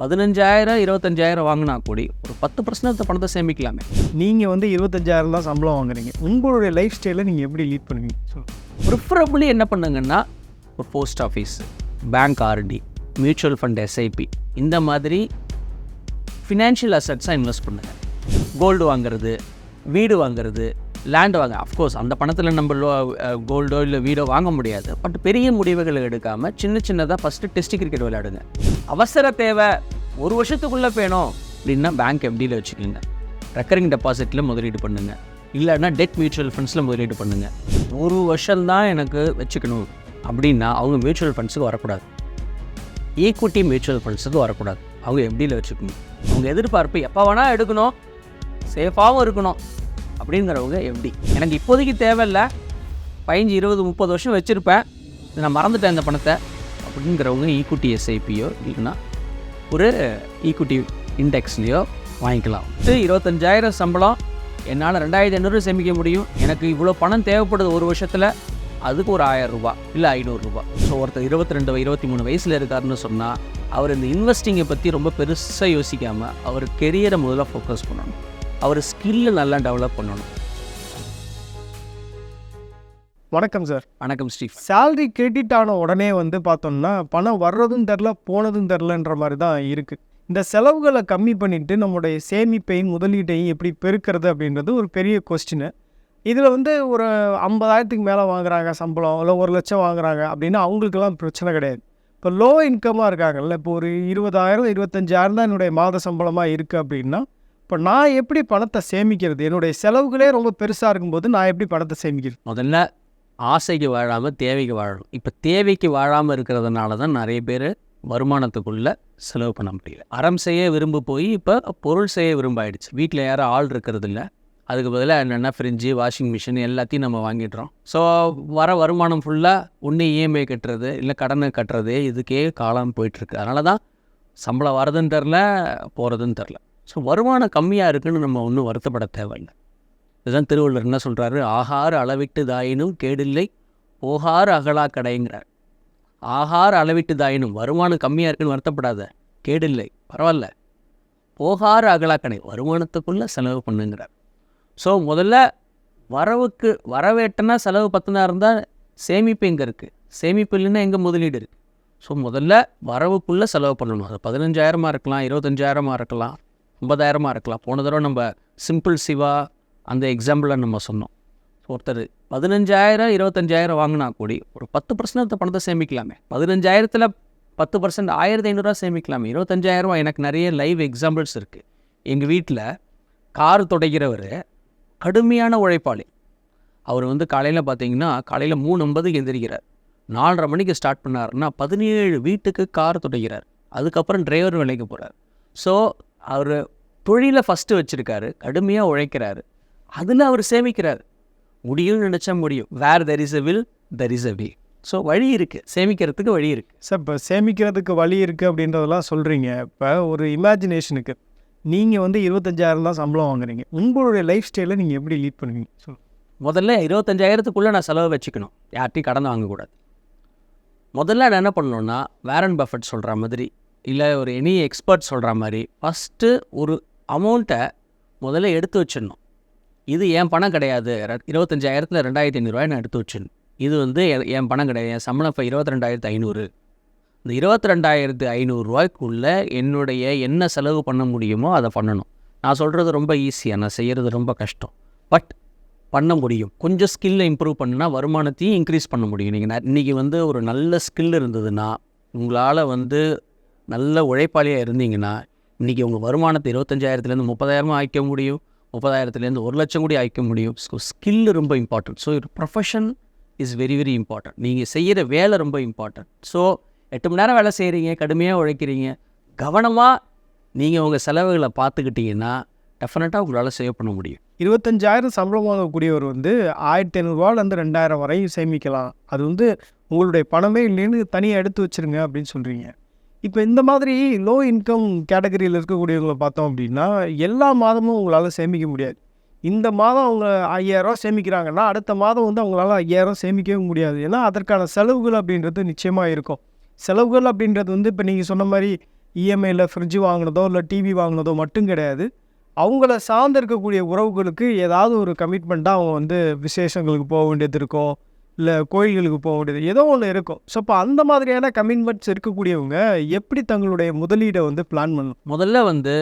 பதினஞ்சாயிரம் இருபத்தஞ்சாயிரம் வாங்கினா கூடி ஒரு பத்து பர்சன்ட் பணத்தை சேமிக்கலாமே. நீங்கள் வந்து இருபத்தஞ்சாயிரம் தான் சம்பளம் வாங்குறீங்க. உங்களுடைய லைஃப் ஸ்டைலை நீங்கள் எப்படி லீட் பண்ணுவீங்க? சொல்லுங்கள் ப்ரிஃபரபிளி என்ன பண்ணுங்கன்னா ஒரு post office bank RD mutual fund SIP இந்த மாதிரி ஃபினான்ஷியல் அசட்ஸாக இன்வெஸ்ட் பண்ணுங்கள் கோல்டு வாங்குறது வீடு வாங்குறது லேண்ட் வாங்க. அஃப்கோர்ஸ் அந்த பணத்தில் நம்ம லோ கோல்டோ இல்லை வீடோ வாங்க முடியாது. பட் பெரிய முடிவுகள் எடுக்காமல் சின்ன சின்னதாக ஃபஸ்ட்டு டெஸ்ட் கிரிக்கெட் விளையாடுங்க. அவசர தேவை. ஒரு வருஷத்துக்குள்ளே வேணும் அப்படின்னா பேங்க் எஃப்டியில் வச்சுக்கோங்க. ரெக்கரிங் டெபாசிட்டில் முதலீடு பண்ணுங்கள் இல்லைன்னா டெட் மியூச்சுவல் ஃபண்ட்ஸில் முதலீடு பண்ணுங்கள் ஒரு வருஷம்தான் எனக்கு வச்சுக்கணும். அப்படின்னா அவங்க மியூச்சுவல் ஃபண்ட்ஸுக்கு வரக்கூடாது. ஈக்விட்டி மியூச்சுவல் ஃபண்ட்ஸுக்கு வரக்கூடாது. அவங்க எப்படியில் வச்சுக்கணும். அவங்க எதிர்பார்ப்பு எப்போ வேணால் எடுக்கணும். சேஃபாகவும் இருக்கணும். அப்படிங்கிறவங்க எப்படி? எனக்கு இப்போதைக்கு தேவையில்லை. பதினஞ்சு இருபது முப்பது வருஷம் வச்சுருப்பேன். நான் மறந்துட்டேன் இந்த பணத்தை. அப்படிங்கிறவங்க e ஈக்குட்டி எஸ்ஐபியோ இல்லைன்னா ஒரு e ஈக்குட்டி இண்டெக்ஸ்லேயோ வாங்கிக்கலாம். இருபத்தஞ்சாயிரம் சம்பளம். என்னால் ரெண்டாயிரத்தி ஐநூறு சேமிக்க முடியும். எனக்கு இவ்வளோ பணம் தேவைப்படுது ஒரு வருஷத்தில். அதுக்கு ஒரு ஆயிரம் ரூபா இல்லை ஐநூறுரூபா ஸோ ஒருத்தர் இருபத்தி ரெண்டு இருபத்தி மூணு வயசில் இருக்காருன்னு சொன்னால் அவர் இந்த இன்வெஸ்டிங்கை பற்றி ரொம்ப பெருசாக யோசிக்காமல் அவர் கெரியரை முதல்ல ஃபோக்கஸ் பண்ணணும். அவர் ஸ்கில்லை நல்லா டெவலப் பண்ணணும். வணக்கம் சார் வணக்கம் ஸ்டீஃப். சேலரி கிரெடிட் ஆன உடனே வந்து பார்த்தோம்னா பணம் வர்றதும் தெரில போனதும் தெரிலன்ற மாதிரி தான் இருக்குது இந்த செலவுகளை கம்மி பண்ணிட்டு நம்முடைய சேமிப்பையும் முதலீட்டையும் எப்படி பெருக்கிறது அப்படின்றது ஒரு பெரிய கொஸ்டின் இதில் வந்து ஒரு ஐம்பதாயிரத்துக்கு மேலே வாங்குறாங்க சம்பளம் இல்லை ஒரு லட்சம் வாங்குறாங்க அப்படின்னா அவங்களுக்கெல்லாம் பிரச்சனை கிடையாது. இப்போ லோ இன்கமாக இருக்காங்கல்ல இப்போ ஒரு இருபதாயிரம் இருபத்தஞ்சாயிரம் தான் என்னுடைய மாத சம்பளமாக இருக்குது அப்படின்னா இப்போ நான் எப்படி பணத்தை சேமிக்கிறது? என்னுடைய செலவுகளே ரொம்ப பெருசாக இருக்கும்போது நான் எப்படி பணத்தை சேமிக்கிறது? முதல்ல ஆசைக்கு வாழாமல் தேவைக்கு வாழணும். இப்போ தேவைக்கு வாழாமல் இருக்கிறதுனால தான் நிறைய பேர் வருமானத்துக்குள்ளே செலவு பண்ண முடியல. அறம் செய்ய விரும்ப போய் இப்போ பொருள் செய்ய விரும்பாயிடுச்சு. வீட்டில் யாரும் ஆள் இருக்கிறது இல்லை. அதுக்கு பதிலாக என்னென்ன ஃப்ரிட்ஜு வாஷிங் மிஷின் எல்லாத்தையும் நம்ம வாங்கிடுறோம். ஸோ வர வருமானம் ஃபுல்லாக ஒன்று இஎம்ஐ கட்டுறது இல்லை கடனை கட்டுறது இதுக்கே காலம் போயிட்டுருக்கு அதனால தான் சம்பளம் வரதுன்னு தெரில போகிறதுன்னு தெரில. ஸோ வருமானம் கம்மியாக இருக்குன்னு நம்ம ஒன்றும் வருத்தப்பட தேவையில்லை. இதுதான் திருவள்ளுவர் என்ன சொல்கிறாரு ஆகாறு அளவிட்டு தாயினும் கேடில்லை போகார் அகலா கடைங்கிறார். ஆகாறு அளவிட்டு தாயினும் வருமானம் கம்மியாக இருக்குன்னு வருத்தப்படாத கேடில்லை பரவாயில்ல. போகார அகலா கடை வருமானத்துக்குள்ளே செலவு பண்ணுங்கிறார். ஸோ முதல்ல வரவுக்கு வரவேட்டனா செலவு பத்தினா இருந்தால் சேமிப்பு எங்கே இருக்குது சேமிப்பு இல்லைன்னா எங்கே முதலீடு இருக்குது ஸோ முதல்ல வரவுக்குள்ளே செலவு பண்ணணும். அது பதினஞ்சாயிரமாக இருக்கலாம் இருபத்தஞ்சாயிரமாக இருக்கலாம். ஐம்பதாயிரமாக இருக்கலாம். போன தடவை நம்ம சிம்பிள் சிவா அந்த எக்ஸாம்பிளில் நம்ம சொன்னோம். ஒருத்தர் பதினஞ்சாயிரம் இருபத்தஞ்சாயிரம் வாங்கினா கூடி ஒரு பத்து பர்சன்ட் பணத்தை சேமிக்கலாமே. பதினஞ்சாயிரத்தில் பத்து பர்சன்ட் ஆயிரத்தி ஐநூறுரூவா சேமிக்கலாமே. இருபத்தஞ்சாயிரம் எனக்கு நிறைய லைவ் எக்ஸாம்பிள்ஸ் இருக்குது எங்கள் வீட்டில் கார் துடைக்கிறவர் கடுமையான உழைப்பாளி. அவர் வந்து காலையில் பார்த்தீங்கன்னா காலையில் மூணு ஐம்பதுக்கு எந்திரிக்கிறார். நாலரை மணிக்கு ஸ்டார்ட் பண்ணாருன்னா பதினேழு வீட்டுக்கு கார் துடைக்கிறார். அதுக்கப்புறம் டிரைவர் வேலைக்கு போகிறார் ஸோ அவர் தொழிலை ஃபஸ்ட்டு வச்சுருக்காரு கடுமையாக உழைக்கிறாரு. அதில் அவர் சேமிக்கிறார். முடியும்னு நினச்சா முடியும். Where there is a will there is a way so வழி இருக்குது சேமிக்கிறதுக்கு வழி இருக்குது சார் இப்போ சேமிக்கிறதுக்கு வழி இருக்குது அப்படின்றதெல்லாம் சொல்கிறீங்க இப்போ ஒரு இமேஜினேஷனுக்கு நீங்கள் வந்து இருபத்தஞ்சாயிரம் தான் சம்பளம் வாங்குறீங்க. உங்களுடைய லைஃப் ஸ்டைலை நீங்கள் எப்படி லீட் பண்ணுவீங்க? சொல்லுங்கள் முதல்ல இருபத்தஞ்சாயிரத்துக்குள்ளே நான் செலவு வச்சுக்கணும். யார்ட்டையும் கடன் வாங்கக்கூடாது. முதல்ல நான் என்ன பண்ணணும்னா வேரன் பஃபட் சொல்கிற மாதிரி இல்லை ஒரு எனி எக்ஸ்பர்ட் சொல்கிற மாதிரி ஃபஸ்ட்டு ஒரு அமௌண்ட்டை முதல்ல எடுத்து வச்சிடணும். இது என் பணம் கிடையாது. இருபத்தஞ்சாயிரத்தில் ரெண்டாயிரத்தி ஐநூறுரூவாய் நான் எடுத்து வச்சிடணும். இது வந்து எ- என் பணம் கிடையாது. என் சம்பளம் இப்போ இருபத்தி ரெண்டாயிரத்து ஐநூறு. இந்த இருபத்தி ரெண்டாயிரத்து ஐநூறுரூவாய்க்குள்ளே என்னுடைய என்ன செலவு பண்ண முடியுமோ அதை பண்ணணும். நான் சொல்கிறது ரொம்ப ஈஸியாக நான் செய்கிறது ரொம்ப கஷ்டம். பட் பண்ண முடியும். கொஞ்சம் ஸ்கில்லை இம்ப்ரூவ் பண்ணுனா வருமானத்தையும் இன்க்ரீஸ் பண்ண முடியும். நீங்கள் இன்றைக்கி வந்து ஒரு நல்ல ஸ்கில் இருந்ததுன்னா உங்களால் வந்து நல்ல உழைப்பாளியாக இருந்தீங்கன்னா இன்றைக்கி உங்கள் வருமானத்தை இருபத்தஞ்சாயிரத்துலேருந்து முப்பதாயிரமாக ஆய்க்க முடியும். முப்பதாயிரத்துலேருந்து ஒரு லட்சம் கூட ஆய்க்க முடியும். ஸோ ஸ்கில் ரொம்ப important so profession is very very important நீங்கள் செய்கிற வேலை ரொம்ப இம்பார்ட்டன்ட் ஸோ எட்டு மணி நேரம் வேலை செய்கிறீங்க கடுமையாக உழைக்கிறீங்க. கவனமாக நீங்கள் உங்கள் செலவுகளை பார்த்துக்கிட்டீங்கன்னா டெஃபினட்டாக உங்களால் சேவ் பண்ண முடியும். இருபத்தஞ்சாயிரம் சம்பளம் வாங்கக்கூடியவர் வந்து ஆயிரத்தி ஐநூறுரூவாலேருந்து ரெண்டாயிரம் வரையும் சேமிக்கலாம். அது வந்து உங்களுடைய பணமே இல்லைன்னு தனியாக எடுத்து வச்சுருங்க அப்படின்னு சொல்கிறீங்க இப்போ இந்த மாதிரி லோ இன்கம் கேட்டகரியில் இருக்கக்கூடியவங்களை பார்த்தோம் அப்படின்னா எல்லா மாதமும் உங்களால் சேமிக்க முடியாது. இந்த மாதம் அவங்க ஐயாயிரரூவா சேமிக்கிறாங்கன்னா அடுத்த மாதம் வந்து அவங்களால ஐயாயிரம் சேமிக்கவே முடியாது. ஏன்னா அதற்கான செலவுகள் அப்படின்றது நிச்சயமாக இருக்கும். செலவுகள் அப்படின்றது வந்து இப்போ நீங்கள் சொன்ன மாதிரி இஎம்ஐயில் ஃப்ரிட்ஜ் வாங்கினதோ இல்லை டிவி வாங்கினதோ மட்டும் கிடையாது. அவங்கள சார்ந்து இருக்கக்கூடிய உறவுகளுக்கு ஏதாவது ஒரு கமிட்மெண்ட்டாக அவங்க வந்து விசேஷங்களுக்கு போக வேண்டியது இருக்கும். இல்லை கோயில்களுக்கு போக வேண்டியது ஏதோ ஒன்று இருக்கும். ஸோ இப்போ அந்த மாதிரியான கமிட்மெண்ட்ஸ் இருக்கக்கூடியவங்க எப்படி தங்களுடைய முதலீடை வந்து பிளான் பண்ணணும்? முதல்ல வந்து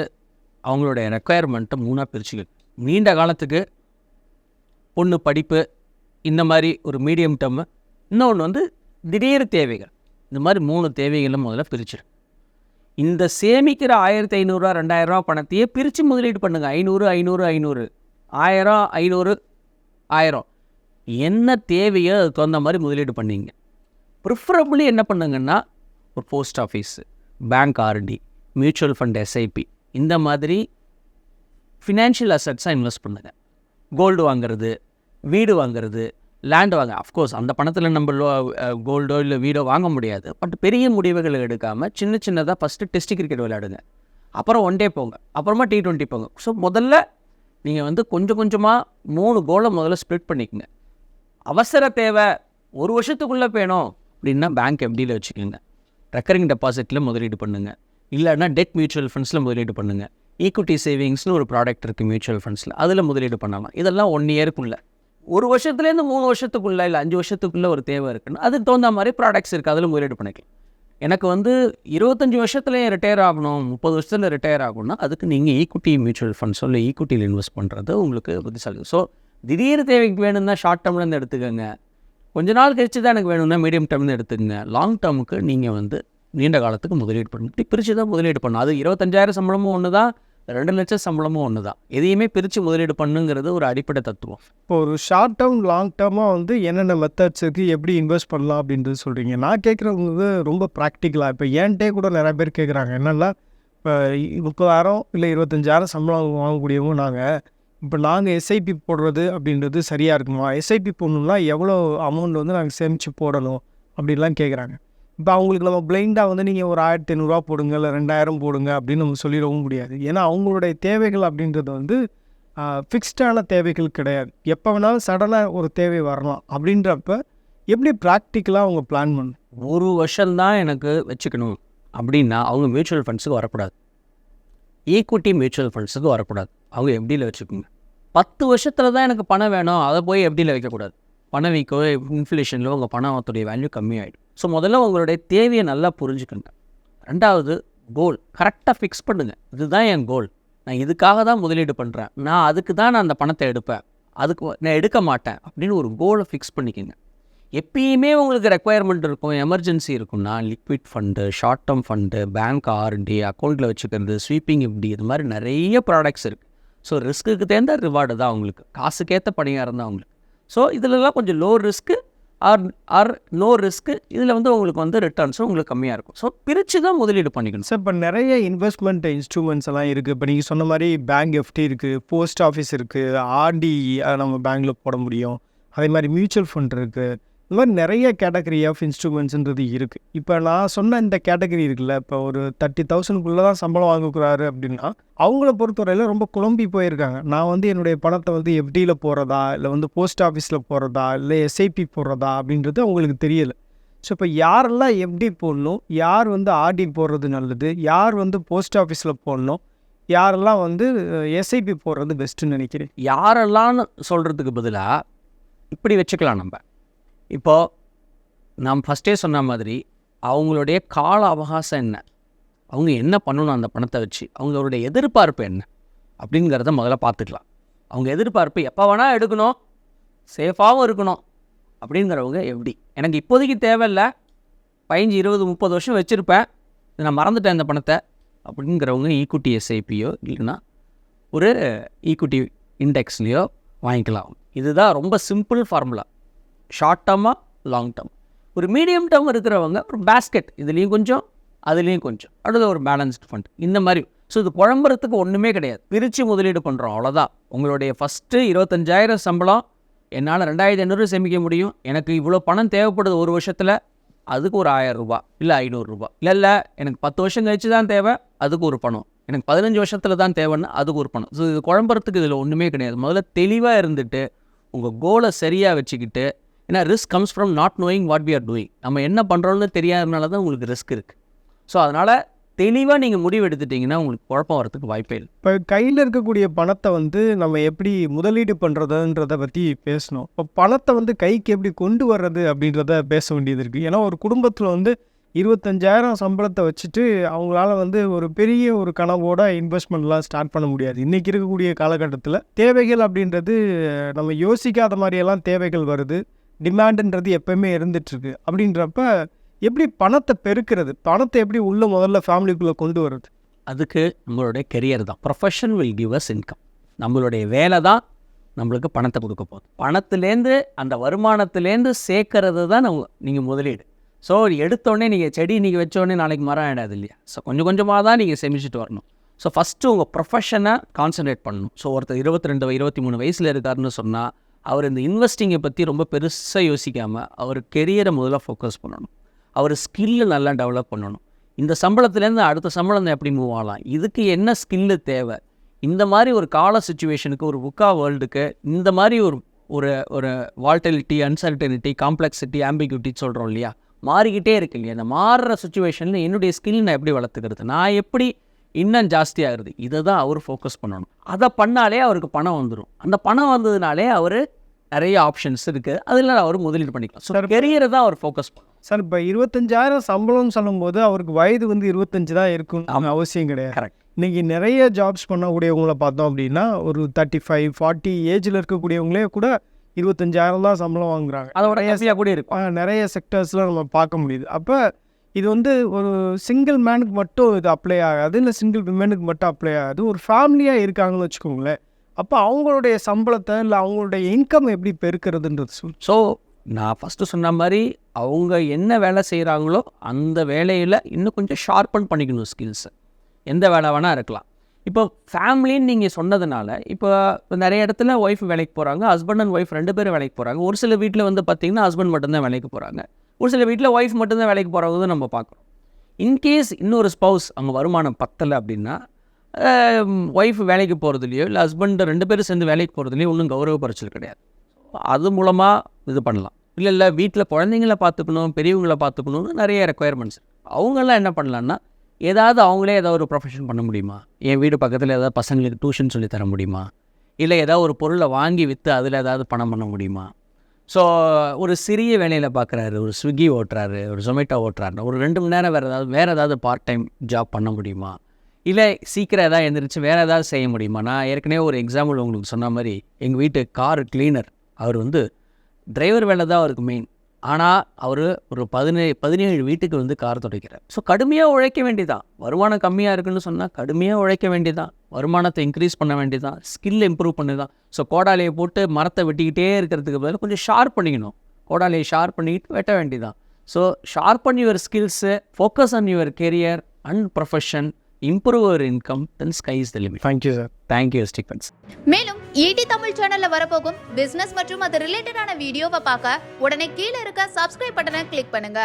அவங்களுடைய ரெக்குயர்மெண்ட்டை மூணாக பிரிச்சுக்கணும். நீண்ட காலத்துக்கு பொண்ணு படிப்பு இந்த மாதிரி ஒரு மீடியம் டேர்மு இன்னொன்று வந்து திடீர் தேவைகள். இந்த மாதிரி மூணு தேவைகளும் முதல்ல பிரிச்சிரு இந்த சேமிக்கிற ஆயிரத்தி ஐநூறுரூவா ரெண்டாயிரரூவா பணத்தையே பிரித்து முதலீடு பண்ணுங்கள் ஐநூறு ஐநூறு ஐநூறு. ஆயிரம் ஐநூறு ஆயிரம். என்ன தேவையோ அதுக்கு தகுந்த மாதிரி முதலீடு பண்ணீங்க. ப்ரிஃபரபிளி என்ன பண்ணுங்கன்னா ஒரு post office bank RD mutual fund SIP இந்த மாதிரி ஃபினான்ஷியல் அசட்ஸாக இன்வெஸ்ட் பண்ணுங்கள் கோல்டு வாங்குறது வீடு வாங்குறது லேண்ட் வாங்க அஃப்கோர்ஸ் அந்த பணத்தில் நம்ம லோ கோல்டோ இல்லை வீடோ வாங்க முடியாது. பட் பெரிய முடிவுகள் எடுக்காமல் சின்ன சின்னதாக ஃபஸ்ட்டு டெஸ்ட் கிரிக்கெட் விளையாடுங்க. அப்புறம் ஒன் டே போங்க. அப்புறமா டி டுவெண்ட்டி போங்க. ஸோ முதல்ல நீங்கள் வந்து கொஞ்சம் கொஞ்சமாக மூணு கோலை முதல்ல ஸ்ப்ளிட் பண்ணிக்கோங்க. அவசர தேவை ஒரு வருஷத்துக்குள்ளே வேணும் அப்படின்னா பேங்க் எஃப்டியில் வச்சுக்கோங்க. ரெக்கரிங் டெபாசிட்டில் முதலீடு பண்ணுங்கள் இல்லைன்னா டெட் மியூச்சுவல் ஃபண்ட்ஸில் முதலீடு பண்ணுங்கள் ஈக்விட்டி சேவிங்ஸ்னு ஒரு ப்ராடக்ட் இருக்குது மியூச்சுவல் ஃபண்ட்ஸில் அதில் முதலீடு பண்ணலாம். இதெல்லாம் ஒன் இயருக்குள்ளே ஒரு வருஷத்துலேருந்து மூணு வருஷத்துக்குள்ளே இல்லை அஞ்சு வருஷத்துக்குள்ளே ஒரு தேவை இருக்குன்னு அதுக்கு தகுந்த மாதிரி ப்ராடக்ட்ஸ் இருக்குது அதில் முதலீடு பண்ணிக்கலாம். எனக்கு வந்து இருபத்தஞ்சி வருஷத்துலேயும் ரிட்டையர் ஆகணும் முப்பது வருஷத்தில் ரிட்டையர் ஆகணும்னா அதுக்கு நீங்கள் ஈக்குட்டி மியூச்சுவல் ஃபண்ட்ஸோ இல்லை ஈக்குட்டியில் இன்வெஸ்ட் பண்ணுறது உங்களுக்கு புத்திசாலி. ஸோ திடீர் தேவைக்கு வேணும்னா ஷார்ட் டேர்ம்லேருந்து எடுத்துக்கோங்க. கொஞ்ச நாள் கழிச்சு தான் எனக்கு வேணும்னா மீடியம் டேர்ம்னு எடுத்துக்கோங்க. லாங் டேர்முக்கு நீங்கள் வந்து நீண்ட காலத்துக்கு முதலீடு பண்ணணும் இப்படி பிரித்து தான் முதலீடு பண்ணணும். அது இருபத்தஞ்சாயிரம் சம்பளமும் ஒன்று தான் ரெண்டு லட்சம் சம்பளமும் ஒன்று தான் எதையுமே பிரித்து முதலீடு பண்ணுங்கிறது ஒரு அடிப்படை தத்துவம். இப்போ ஒரு ஷார்ட் டேர்ம் லாங் டேர்மாக வந்து என்னென்ன மெத்தட்ஸ் இருக்குது எப்படி இன்வெஸ்ட் பண்ணலாம் அப்படின்றது சொல்கிறீங்க நான் கேட்குறது வந்து ரொம்ப ப்ராக்டிக்கலாக இப்போ ஏன்ட்டே கூட நிறைய பேர் கேட்குறாங்க என்னென்னா இப்போ முப்பதாயிரம் இல்லை இருபத்தஞ்சாயிரம் சம்பளம் வாங்கக்கூடியவங்க நாங்கள் இப்போ நாங்கள் எஸ்ஐபி போடுறது அப்படின்றது சரியாக இருக்குமா? எஸ்ஐபி போடணும்னா எவ்வளோ அமௌண்ட் வந்து நாங்கள் சேமித்து போடணும் அப்படின்லாம் கேட்குறாங்க இப்போ அவங்களுக்கு நம்ம பிளைண்டாக வந்து நீங்கள் ஒரு ஆயிரத்தி ஐநூறுரூவா போடுங்க இல்லை ரெண்டாயிரம் போடுங்க அப்படின்னு நம்ம சொல்லிடவும் முடியாது. ஏன்னா அவங்களுடைய தேவைகள் அப்படின்றது வந்து ஃபிக்ஸ்டான தேவைகள் கிடையாது. எப்போ வேணாலும் சடனாக ஒரு தேவை வரலாம் அப்படின்றப்ப எப்படி ப்ராக்டிக்கலாக அவங்க பிளான் பண்ணணும்? ஒரு வருஷம்தான் எனக்கு வச்சுக்கணும் அப்படின்னா அவங்க மியூச்சுவல் ஃபண்ட்ஸுக்கு வரக்கூடாது. ஈக்விட்டி மியூச்சுவல் ஃபண்ட்ஸுக்கு வரக்கூடாது. அவங்க எப்படியில் வச்சுக்கோங்க. பத்து வருஷத்தில் தான் எனக்கு பணம் வேணும். அதை போய் எப்படியில் வைக்கக்கூடாது. பணம் வைக்கோ இன்ஃப்ளேஷனில் உங்கள் பணத்துடைய வேல்யூ கம்மியாகிடும் ஸோ முதல்ல உங்களுடைய தேவையை நல்லா புரிஞ்சுக்கங்க. ரெண்டாவது கோல் கரெக்டாக ஃபிக்ஸ் பண்ணுங்கள் இதுதான் என் கோல் நான் இதுக்காக தான் முதலீடு பண்ணுறேன் நான் அதுக்கு தான் நான் அந்த பணத்தை எடுப்பேன். அதுக்கு நான் எடுக்க மாட்டேன். அப்படின்னு ஒரு கோலை ஃபிக்ஸ் பண்ணிக்கோங்க. எப்பயுமே உங்களுக்கு ரெக்குயர்மெண்ட் இருக்கும். எமர்ஜென்சி இருக்கும்னா liquid fund short term fund bank RD அக்கௌண்ட்டில் வச்சுக்கிறது ஸ்வீப்பிங் இப்படி இது மாதிரி நிறைய ப்ராடக்ட்ஸ் இருக்குது ஸோ ரிஸ்க்குக்கு தேர்ந்த ரிவார்டு தான் அவங்களுக்கு. காசுக்கேற்ற பணியாரம் தான் அவங்களுக்கு. ஸோ இதிலலாம் கொஞ்சம் low risk or or low risk இதில் வந்து உங்களுக்கு வந்து ரிட்டர்ன்ஸும் உங்களுக்கு கம்மியாக இருக்கும். ஸோ பிரித்து தான் முதலீடு பண்ணிக்கணும். சார் இப்போ நிறைய இன்வெஸ்ட்மெண்ட் இன்ஸ்ட்ருமெண்ட்ஸ் எல்லாம் இருக்குது இப்போ நீங்கள் சொன்ன மாதிரி பேங்க் எஃப்டி இருக்குது போஸ்ட் ஆஃபீஸ் இருக்குது ஆர்டி நம்ம பேங்க்கில் போட முடியும். அதே மாதிரி மியூச்சுவல் ஃபண்ட் இருக்குது இந்த மாதிரி நிறைய கேட்டகரி ஆஃப் இன்ஸ்ட்ருமெண்ட்ஸ்ன்றது இருக்குது இப்போ நான் சொன்ன இந்த கேட்டகரி இருக்குல்ல இப்போ ஒரு தேர்ட்டி தௌசண்ட்குள்ளே தான் சம்பளம் வாங்கிக்கிறாரு அப்படின்னா அவங்கள பொறுத்தவரையில் ரொம்ப குழம்பி போயிருக்காங்க. நான் வந்து என்னுடைய பணத்தை வந்து எஃப்டியில் போகிறதா இல்லை வந்து போஸ்ட் ஆஃபீஸில் போடுறதா இல்லை எஸ்ஐபி போடுறதா அப்படின்றது அவங்களுக்கு தெரியல. ஸோ இப்போ யாரெல்லாம் எஃப்டி போடணும் யார் வந்து ஆர்டி போடுறது நல்லது யார் வந்து போஸ்ட் ஆஃபீஸில் போடணும் யாரெல்லாம் வந்து எஸ்ஐபி போடுறது பெஸ்ட்டுன்னு நினைக்கிறேன். யாரெல்லாம்னு சொல்கிறதுக்கு பதிலாக இப்படி வச்சுக்கலாம் நம்ம. இப்போது நான் ஃபஸ்ட்டே சொன்ன மாதிரி அவங்களுடைய கால அவகாசம் என்ன? அவங்க என்ன பண்ணணும் அந்த பணத்தை வச்சு? அவங்களுடைய எதிர்பார்ப்பு என்ன? அப்படிங்கிறத முதல்ல பார்த்துக்கலாம். அவங்க எதிர்பார்ப்பு எப்போ வேணால் எடுக்கணும். சேஃபாகவும் இருக்கணும். அப்படிங்கிறவங்க எப்படி? எனக்கு இப்போதைக்கு தேவையில்ல. பதினஞ்சு இருபது முப்பது வருஷம் வச்சுருப்பேன். நான் மறந்துட்டேன் இந்த பணத்தை. அப்படிங்கிறவங்க ஈக்குட்டி எஸ்ஐபியோ இல்லைன்னா ஒரு ஈக்குட்டி இண்டெக்ஸ்லேயோ வாங்கிக்கலாம். இதுதான் ரொம்ப சிம்பிள் ஃபார்முலா ஷார்ட் டேர்மாக லாங் டேர்ம் ஒரு மீடியம் டேர்ம் இருக்கிறவங்க ஒரு பேஸ்கெட் இதுலேயும் கொஞ்சம் அதுலேயும் கொஞ்சம். அடுத்து ஒரு பேலன்ஸ்டு ஃபண்ட் இந்த மாதிரி. ஸோ இது குழம்புறதுக்கு ஒன்றுமே கிடையாது. பிரித்து முதலீடு பண்ணுறோம் அவ்வளோதான் உங்களுடைய ஃபஸ்ட்டு இருபத்தஞ்சாயிரம் சம்பளம் என்னால் ரெண்டாயிரத்தி ஐநூறு சேமிக்க முடியும். எனக்கு இவ்வளோ பணம் தேவைப்படுது ஒரு வருஷத்தில் அதுக்கு ஒரு ஆயிரம் ரூபா இல்லை ஐநூறுரூபா இல்லை இல்லை எனக்கு பத்து வருஷம் கழிச்சு தான் தேவை அதுக்கு ஒரு பணம். எனக்கு பதினஞ்சு வருஷத்தில் தான் தேவைன்னு அதுக்கு ஒரு பணம். ஸோ இது குழம்புறதுக்கு இதில் ஒன்றுமே கிடையாது. முதல்ல தெளிவாக இருந்துட்டு உங்கள் கோலை சரியாக வச்சுக்கிட்டு ஏன்னா risk comes from not knowing what we are doing நம்ம என்ன பண்ணுறோம்னு தெரியாதனால தான் உங்களுக்கு ரிஸ்க் இருக்குது ஸோ அதனால் தெளிவாக நீங்கள் முடிவு எடுத்துட்டிங்கன்னா உங்களுக்கு குழப்பம் வரதுக்கு வாய்ப்பே இல்லை. இப்போ கையில் இருக்கக்கூடிய பணத்தை வந்து நம்ம எப்படி முதலீடு பண்ணுறதுன்றத பற்றி பேசணும். இப்போ பணத்தை வந்து கைக்கு எப்படி கொண்டு வர்றது அப்படின்றத பேச வேண்டியது இருக்குது ஏன்னா ஒரு குடும்பத்தில் வந்து இருபத்தஞ்சாயிரம் சம்பளத்தை வச்சுட்டு அவங்களால வந்து ஒரு பெரிய ஒரு கனவோட இன்வெஸ்ட்மெண்ட்லாம் ஸ்டார்ட் பண்ண முடியாது. இன்றைக்கி இருக்கக்கூடிய காலகட்டத்தில் தேவைகள் அப்படின்றது நம்ம யோசிக்காத மாதிரியெல்லாம் தேவைகள் வருது. டிமாண்டுன்றது எப்பயுமே இருந்துகிட்ருக்கு அப்படின்றப்ப எப்படி பணத்தை பெருக்கிறது? பணத்தை எப்படி உள்ளே முதல்ல ஃபேமிலிக்குள்ளே கொண்டு வர்றது? அதுக்கு நம்மளுடைய கெரியர் தான். Profession will give us income நம்மளுடைய வேலை தான் நம்மளுக்கு பணத்தை கொடுக்க போகுது. பணத்துலேருந்து அந்த வருமானத்துலேருந்து சேர்க்கறது தான் நம்ம நீங்கள் முதலீடு. ஸோ எடுத்தோடனே நீங்கள் செடி நீங்கள் வச்சோடனே நாளைக்கு மரம் ஆகிடாது இல்லையா? ஸோ கொஞ்சம் கொஞ்சமாக தான் நீங்கள் செமிச்சிட்டு வரணும். ஸோ ஃபஸ்ட்டு உங்கள் ப்ரொஃபஷனை கான்சன்ட்ரேட் பண்ணணும். ஸோ ஒருத்தர் இருபத்தி ரெண்டு இருபத்தி மூணு வயசில் இருக்காருன்னு சொன்னால் அவர் இந்த இன்வெஸ்டிங்கை பற்றி ரொம்ப பெருசாக யோசிக்காமல் அவர் கெரியரை முதல்ல ஃபோக்கஸ் பண்ணணும். அவர் ஸ்கில்லு நல்லா டெவலப் பண்ணணும். இந்த சம்பளத்துலேருந்து அடுத்த சம்பளம் எப்படி மூவ் ஆகலாம்? இதுக்கு என்ன ஸ்கில்லு தேவை? இந்த மாதிரி ஒரு கால சுச்சுவேஷனுக்கு ஒரு புக்கா வேர்ல்டுக்கு இந்த மாதிரி ஒரு ஒரு ஒரு வால்டலிட்டி அன்சர்டனிட்டி காம்ப்ளெக்சிட்டி ஆம்பிகுட்டி சொல்கிறோம் இல்லையா? மாறிக்கிட்டே இருக்கு இல்லையா? இந்த மாறுற சுச்சுவேஷனில் என்னுடைய ஸ்கில் நான் எப்படி வளர்த்துக்கிறது? நான் எப்படி இன்னும் ஜாஸ்தியாகிறது இதை தான் அவர் ஃபோக்கஸ் பண்ணணும். அதை பண்ணாலே அவருக்கு பணம் வந்துடும் அந்த பணம் வந்ததுனாலே அவர் நிறைய ஆப்ஷன்ஸ் இருக்குது அதில் அவர் முதலீடு பண்ணிக்கலாம். ஸோ கெரியரை தான் அவர் ஃபோக்கஸ் பண்ணணும். சார் இப்போ இருபத்தஞ்சாயிரம் சம்பளம்னு சொல்லும்போது அவருக்கு வயது வந்து இருபத்தஞ்சு தான் இருக்கும்னு அவசியம் கிடையாது. கரெக்ட் இன்னைக்கு நிறைய ஜாப்ஸ் பண்ணக்கூடியவங்கள பார்த்தோம் அப்படின்னா ஒரு தேர்ட்டி ஃபைவ் ஃபார்ட்டி ஏஜில் இருக்கக்கூடியவங்களே கூட இருபத்தஞ்சாயிரம் தான் சம்பளம் வாங்குறாங்க. அதோட ஈஸியாக கூட இருக்கும். நிறைய செக்டர்ஸில் நம்ம பார்க்க முடியுது. அப்போ இது வந்து ஒரு சிங்கிள் மேனுக்கு மட்டும் இது அப்ளை ஆகாது இல்லை சிங்கிள் விமனுக்கு மட்டும் அப்ளை ஆகாது. ஒரு ஃபேமிலியாக இருக்காங்கன்னு வச்சுக்கோங்களேன். அப்போ அவங்களுடைய சம்பளத்தை இல்லை அவங்களுடைய இன்கம் எப்படி பெருக்கிறதுன்றது சொல். ஸோ நான் ஃபஸ்ட்டு சொன்ன மாதிரி அவங்க என்ன வேலை செய்கிறாங்களோ அந்த வேலையில் இன்னும் கொஞ்சம் ஷார்ப்பன் பண்ணிக்கணும் ஸ்கில்ஸை எந்த வேலை வேணால் இருக்கலாம். இப்போ ஃபேமிலின்னு நீங்கள் சொன்னதுனால இப்போ நிறைய இடத்துல ஒய்ஃப் வேலைக்கு போகிறாங்க ஹஸ்பண்ட் அண்ட் ஒய்ஃப் ரெண்டு பேரும் வேலைக்கு போகிறாங்க ஒரு சில வீட்டில் வந்து பார்த்திங்கன்னா ஹஸ்பண்ட் மட்டும்தான் வேலைக்கு போகிறாங்க ஒரு சில வீட்டில் ஒய்ஃப் மட்டும்தான் வேலைக்கு போகிறவங்க நம்ம பார்க்குறோம். இன்கேஸ் இன்னொரு ஸ்பவுஸ் அவங்க வருமானம் பத்தலை அப்படின்னா ஒய்ஃப் வேலைக்கு போகிறதுலையோ இல்லை ஹஸ்பண்ட் ரெண்டு பேரும் சேர்ந்து வேலைக்கு போகிறதுலையோ ஒன்றும் கௌரவ குறைச்சல் கிடையாது. அது மூலமாக இது பண்ணலாம். இல்லை இல்லை வீட்டில் குழந்தைங்கள பார்த்துக்கணும் பெரியவங்கள பார்த்துக்கணும்னு நிறைய ரெக்குயர்மெண்ட்ஸ் அவங்கெல்லாம் என்ன பண்ணலான்னா ஏதாவது அவங்களே ஏதாவது ஒரு ப்ரொஃபஷன் பண்ண முடியுமா? என் வீடு பக்கத்தில் ஏதாவது பசங்களுக்கு டியூஷன் சொல்லி தர முடியுமா? இல்லை ஏதாவது ஒரு பொருளை வாங்கி விற்று அதில் ஏதாவது பணம் பண்ண முடியுமா? ஸோ ஒரு சிறிய வேலையில் பார்க்குறாரு ஒரு ஸ்விக்கி ஓட்டுறாரு ஒரு ஜொமேட்டோ ஓட்டுறாரு. ஒரு ரெண்டு மணி நேரம் வேறு ஏதாவது வேறு ஏதாவது பார்ட் டைம் ஜாப் பண்ண முடியுமா? இல்லை சீக்கிரம் எதாவது எழுந்திரிச்சு வேறு ஏதாவது செய்ய முடியுமா? நான் ஏற்கனவே ஒரு எக்ஸாம்பிள் உங்களுக்கு சொன்ன மாதிரி எங்கள் வீட்டு கார் கிளீனர் அவர் வந்து டிரைவர் வேலை தான் அவருக்கு மெயின் ஆனால் அவர் ஒரு பதினேழு பதினேழு வீட்டுக்கு வந்து கார் துடைக்கிறார். ஸோ கடுமையாக உழைக்க வேண்டியதான் வருமானம் கம்மியாக இருக்குன்னு சொன்னால் கடுமையாக உழைக்க வேண்டியதான் வருமானத்தை இன்க்ரீஸ் பண்ண வேண்டியதான் ஸ்கில் இம்ப்ரூவ் பண்ணிதான் ஸோ கோடாலையை போட்டு மரத்தை வெட்டிக்கிட்டே இருக்கிறதுக்கு பதிலாக கொஞ்சம் ஷார்ப் பண்ணிக்கணும். கோடாலையை ஷார்ப் பண்ணிக்கிட்டு வெட்ட வேண்டியதான் ஸோ ஷார்ப் பண்ண your skills focus on your career and profession improve your income then sky is the limit thank you sir thank you Stephens மேலும் ஈடி தமிழ் சேனல்ல வரப்போகும் பிசினஸ் மற்றும் அது ரிலேட்டடான வீடியோவை பார்க்க உடனே கீழே இருக்க சப்ஸ்கிரைப் பட்டனை கிளிக் பண்ணுங்க.